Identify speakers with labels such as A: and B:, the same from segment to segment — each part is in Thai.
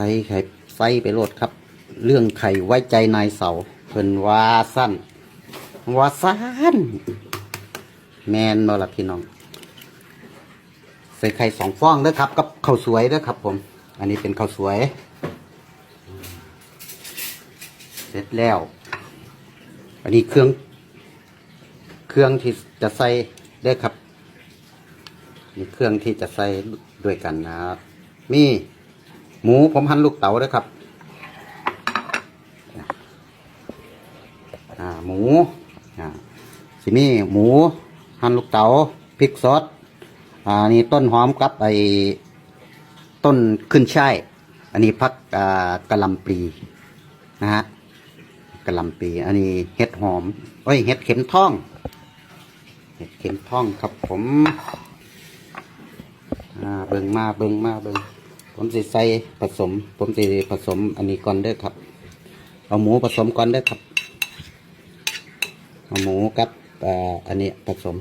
A: ใส่ไข่ใส่ไปโลดครับ เรื่องไข่ไว้ใจนายเสาเพิ่นว่าสั้นว่าสั้นแมนบ่ล่ะพี่น้อง ใส่ไข่สองฟองเด้อครับกับข้าวสวยเด้อครับ ผม อันนี้เป็นข้าวสวย เสร็จแล้ว อันนี้เครื่อง เครื่องที่จะใส่เด้อครับนี่เครื่องที่จะใส่ด้วยกันนะครับมี หมูผมหั่นลูกเต๋าด้อครับหมูอ่าสิมีหมูหั่นลูกเต๋าพริกซอสอ่านี่ต้นหอมกับไอ้ต้นขึ้นช่ายอันนี้พักอ่ากะหลำปลีนะฮะกะหลำปีอันนี้เห็ดหอมเอ้ยเห็ดเข็มทอง เห็ดเข็มทองครับผมอ่าเบิ่งมาเบิ่งมาเบิ่ง ผมสิใส่ผสม ผมสิผสมอันนี้ก่อนเด้อครับ เอาหมูผสมก่อนเด้อครับเอาหมูกับอ่าอันนี้ผสม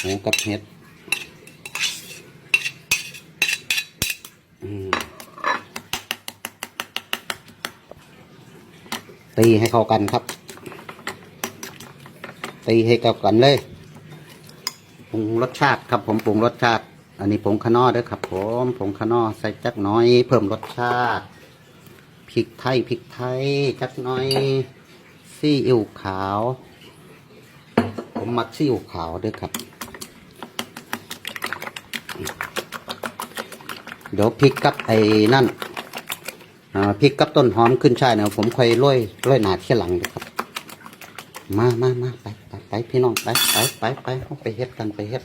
A: หมูกับเห็ดตีให้เข้ากันครับ ตีให้เข้ากันเลยปรุงรสชาติครับผมปรุงรสชาติ อันนี้ผงขนอเด้อครับผมผงขนอใส่จักน้อย เพิ่มรสชาติพริกไทยพริกไทยจักน้อยซีอิ๊วขาว ผมมักซีอิ๊วขาวเด้วยครับ เดี๋ยวพริกกับไอ้นั่นพริกกับต้นหอมขึ้นช่ายเนี่ยผมค่อยโรยโรยหนาที่หลังเด้อครับ มามามาไปไปไปพี่น้องไปไปไปไปเอาไปเฮ็ดกันไปเฮ็ด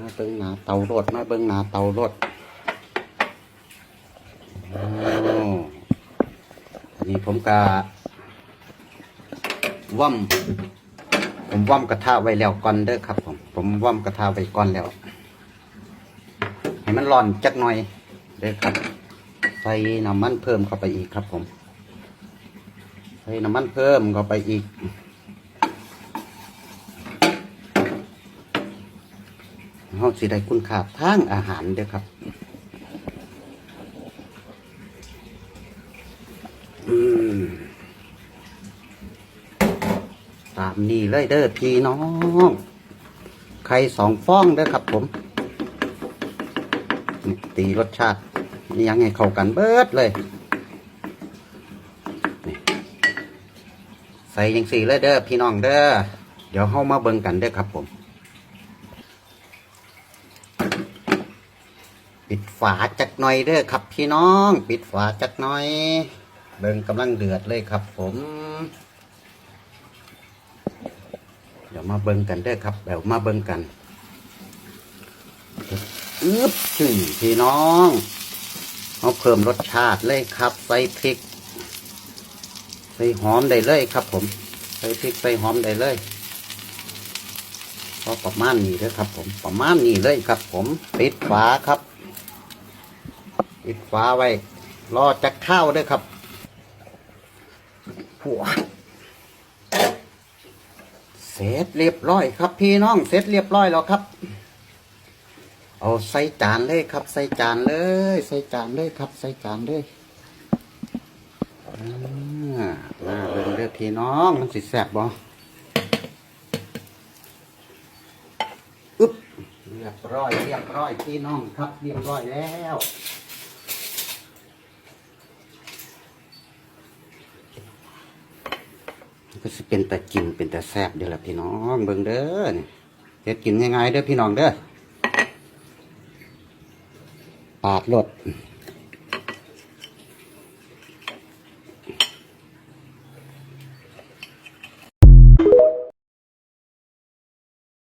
A: มาเบิ้งหนาเตารดมาเบิ้งหนาเตารดอ้อันนี้ผมกะว่อมผมว่อมกระทะไว้แล้วก่อนเด้อครับ ผม ผมว่อมกระทะไว้ก่อนแล้ว ให้มันร้อนจักหน่อยเด้อครับ ใส่น้ำมันเพิ่มเข้าไปอีกครับ ผม ใส่น้ำมันเพิ่มเข้าไปอีก เราสิได้คุณค่าทางอาหารเด้อครับตามนี้เลยเด้อพี่น้องไข่สองฟองเด้อครับผมตีรสชาตินี่ยังไงเข้ากันเบิดเลยใส่ยังสี่เลยเด้อพี่น้องเด้อเดี๋ยวเข้ามาเบิ่งกันเด้อครับผม ปิดฝาจักหน่อยเด้อครับพี่น้อง ปิดฝาจักหน่อย เบิ่งกำลังเดือดเลยครับ ผม เดี๋ยวมาเบิ่งกันเด้อครับเดี๋ยวมาเบิ่งกันอึ๊บถึงพี่น้องเอาเพิ่มรสชาติเลยครับ ใส่พริก ใส่หอมได้เลยครับ ผม ใส่พริกใส่หอมได้เลยก็ประมาณนี้เลยครับ ผมประมาณนี้เลยครับ ผม ปิดฝาครับ ปิดฝาไว้ รอจะข้าวด้วยครับหัวเสร็จเรียบร้อยครับ พี่น้องเสร็จเรียบร้อยแล้วครับ เอาใส่จานเลยครับ ใส่จานเลย ใส่จานเลยครับ ใส่จานเลยอ่ามาเบิ่งเด้อพี่น้องมันสิแซ่บบ่อึ๊บเรียบร้อยเรียบร้อยพี่น้องครับ เรียบร้อยแล้ว ก็สิเป็นแต่กินเป็นแต่แซ่บเดี๋ยวละพี่น้องเบิ่งเด้อนี่เฮ็ดกินง่ายๆเด้อพี่น้องเด้อปาดรถ